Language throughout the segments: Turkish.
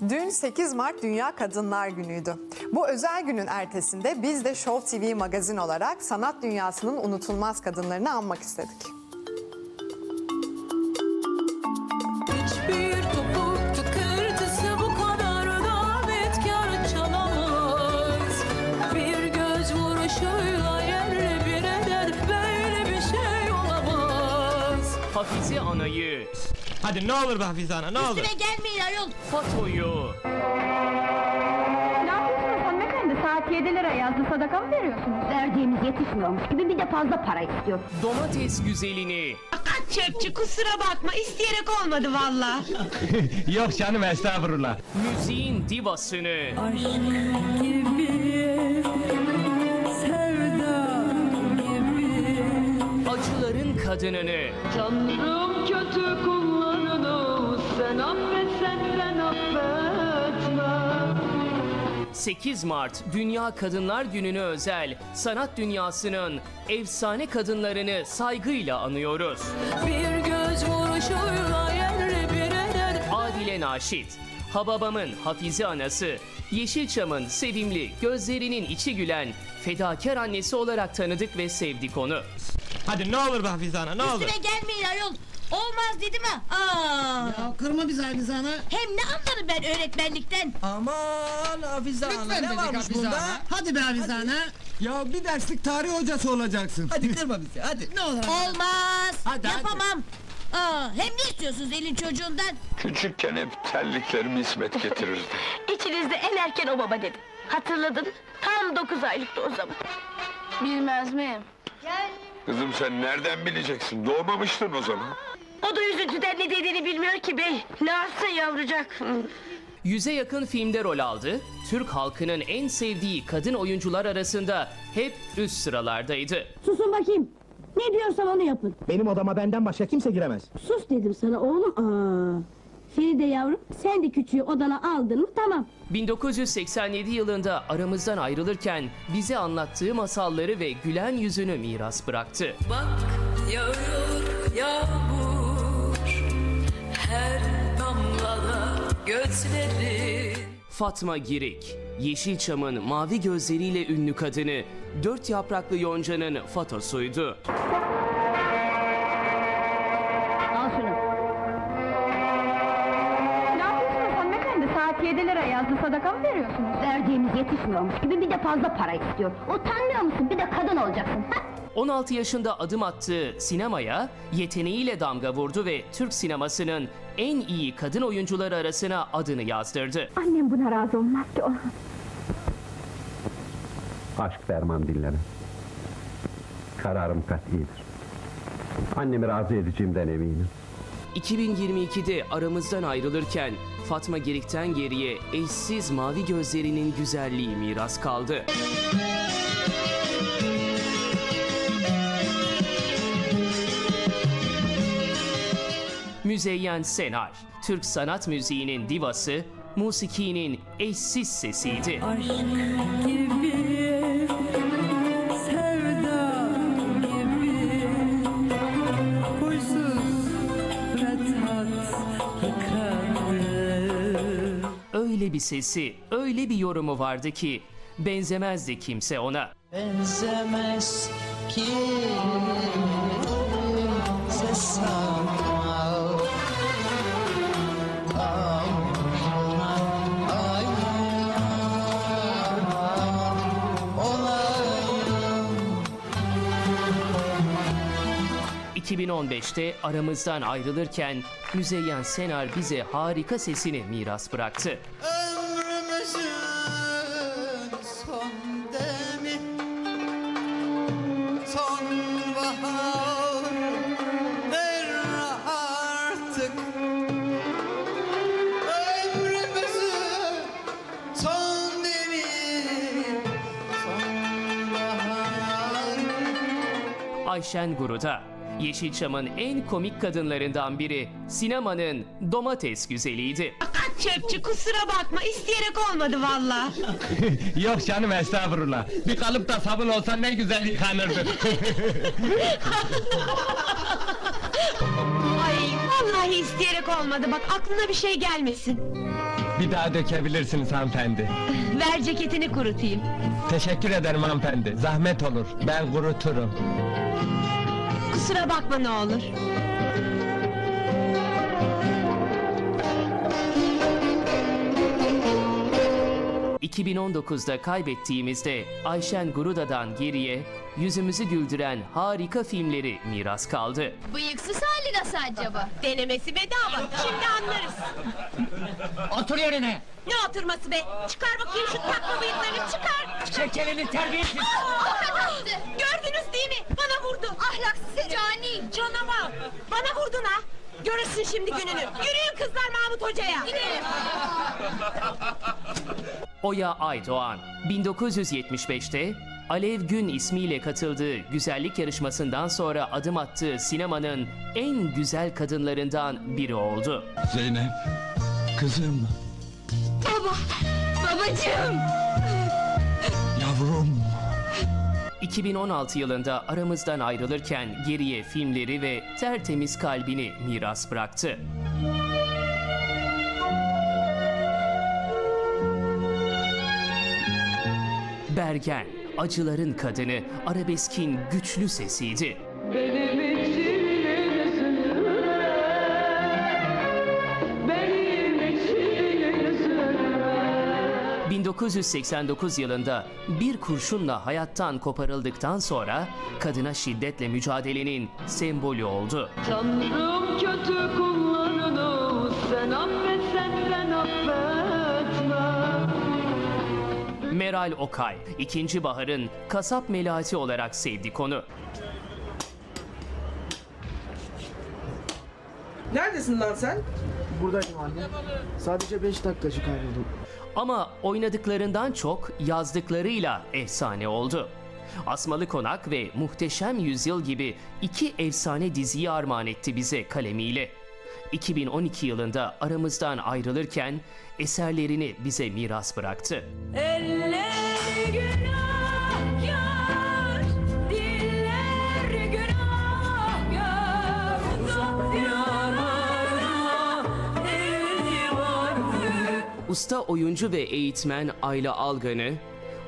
Dün 8 Mart Dünya Kadınlar Günü'ydü. Bu özel günün ertesinde biz de Show TV magazin olarak sanat dünyasının unutulmaz kadınlarını anmak istedik. Hiçbir topuk tıkırtısı bu kadar davetkar çalamaz Bir göz vuruşuyla yerle bir eder böyle bir şey Hafize Ana'yı, Hadi ne olur be Hafize Ana ne olur. Üstüme gelmeyin ayol. Fato'yu, Ne yapıyorsunuz hanımefendi? Saat 7 lira yazdı. Sadaka mı veriyorsunuz? Verdiğimiz yetişmiyormuş gibi bir de fazla para istiyor. domates güzelini, Fakat çöpçü kusura bakma isteyerek olmadı valla. Yok canım estağfurullah. müziğin divasını, acıların kadınını, Tanrım kötü kullarını sen affetsen ben affetmem 8 Mart Dünya Kadınlar Günü'ne özel sanat dünyasının efsane kadınlarını saygıyla anıyoruz. Bir göz vuruşuyla yerle bir eder Adile Naşit, Hababam'ın Hafize anası, Yeşilçam'ın sevimli, gözlerinin içi gülen, fedakar annesi olarak tanıdık ve sevdik onu. Hadi ne olur be Hafize Ana ne olur. Üstüme gelmeyin ayol. Olmaz dedim ha. Aa. Ya kırma bizi Hafize Ana. Hem ne anlarım ben öğretmenlikten. Aman Hafize Ana ne varmış bunda? Hadi be Hafize Ana. Ya bir derslik tarih hocası olacaksın. Hadi kırma bizi hadi. Ne olur Olmaz. Hadi, hadi. Yapamam. Aa, hem ne istiyorsunuz elin çocuğundan? Küçükken hep terliklerimi İsmet getirirdi. İçinizde en erken o baba dedi. Hatırladım. Tam 9 aylıktı o zaman. Bilmez miyim? Kızım sen nereden bileceksin? Doğmamıştın o zaman. O da üzüntüden ne dediğini bilmiyor ki bey. Ne yapsın yavrucak? Yüze yakın filmde rol aldı, Türk halkının en sevdiği kadın oyuncular arasında hep üst sıralardaydı. Susun bakayım. Ne diyorsam onu yapın. Benim odama benden başka kimse giremez. Sus dedim sana oğlum. Aa. Feride yavrum sen de küçüğü odana aldın mı tamam. 1987 yılında aramızdan ayrılırken bize anlattığı masalları ve gülen yüzünü miras bıraktı. Bak yağıyor yağmur Her damlada gözlerin Fatma Girik, Yeşilçam'ın mavi gözleriyle ünlü kadını, dört yapraklı yonca'nın Fato'suydu. Sadaka mı veriyorsunuz? Verdiğimiz yetişmiyormuş gibi bir de fazla para istiyor. Utanmıyor musun? Bir de kadın olacaksın. Ha? 16 yaşında adım attığı sinemaya yeteneğiyle damga vurdu ve Türk sinemasının en iyi kadın oyuncuları arasına adını yazdırdı. Annem buna razı olmaz ki. Aşk ferman dinlemez. Kararım kat'idir. Annemi razı edeceğimden eminim. 2022'de aramızdan ayrılırken Fatma Girik'ten geriye eşsiz mavi gözlerinin güzelliği miras kaldı. Müzeyyen Senar, Türk sanat müziğinin divası, musikinin eşsiz sesiydi. Öyle bir sesi, öyle bir yorumu vardı ki benzemezdi kimse ona. Benzemez kimse sana. Olayım. 2015'te aramızdan ayrılırken Müzeyyen Senar bize harika sesini miras bıraktı. Ayşen Guru'da Yeşilçam'ın en komik kadınlarından biri sinemanın domates güzeliydi. Fakat çöpçü kusura bakma isteyerek olmadı valla. Yok canım estağfurullah. Bir kalıpta sabun olsa ne güzel yıkanırdı. Ay vallahi isteyerek olmadı bak aklına bir şey gelmesin. Bir daha dökebilirsiniz hanımefendi. Ver ceketini kurutayım. Teşekkür ederim hanımefendi. Zahmet olur. Ben kuruturum. Kusura bakma ne olur. ...2019'da kaybettiğimizde Ayşen Guruda'dan geriye... ...yüzümüzü güldüren harika filmleri miras kaldı. Bıyıksız hali nasıl acaba? Denemesi bedava. Şimdi anlarız. Otur yerine. Ne oturması be? Çıkar bakayım şu takma bıyıklarını çıkar. Çek elini terbiyesiz. Gördünüz değil mi? Bana vurdu. Ahlaksız cani. Canavar. Bana vurdun ha. Görürsün şimdi gününü. Yürüyün kızlar Mahmut Hoca'ya. Gidelim. Oya Aydoğan 1975'te Alev Gün ismiyle katıldığı güzellik yarışmasından sonra adım attığı sinemanın en güzel kadınlarından biri oldu. Zeynep, kızım, Baba. Babacığım. yavrum. 2016 yılında aramızdan ayrılırken geriye filmleri ve tertemiz kalbini miras bıraktı. Bergen, acıların kadını, arabeskin güçlü sesiydi. Benim için üzülme Benim için üzülme 1989 yılında bir kurşunla hayattan koparıldıktan sonra kadına şiddetle mücadelenin sembolü oldu. Tanrım kötü kullarını Sen affet senden affetme Meral Okay, ikinci baharın kasap melati olarak sevdi konu. Neredesin lan sen? Buradayım anne. Sadece beş dakikacık ayrıldım. Ama oynadıklarından çok yazdıklarıyla efsane oldu. Asmalı Konak ve Muhteşem Yüzyıl gibi iki efsane diziyi armağan etti bize kalemiyle. 2012 yılında aramızdan ayrılırken eserlerini bize miras bıraktı. Eller günahkar Diller günahkar Usta oyuncu ve eğitmen Ayla Algan'ı,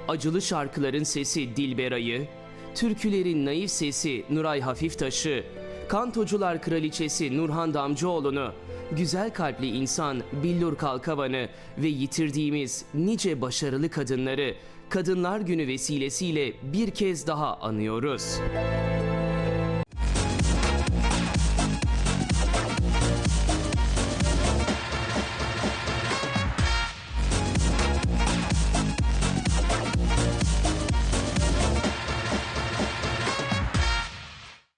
acılı şarkıların sesi Dilberay'ı, türkülerin naif sesi Nuray Hafiftaş'ı, kantocular kraliçesi Nurhan Damcıoğlu'nu, güzel kalpli insan Billur Kalkavan'ı ve yitirdiğimiz nice başarılı kadınları Kadınlar Günü vesilesiyle bir kez daha anıyoruz.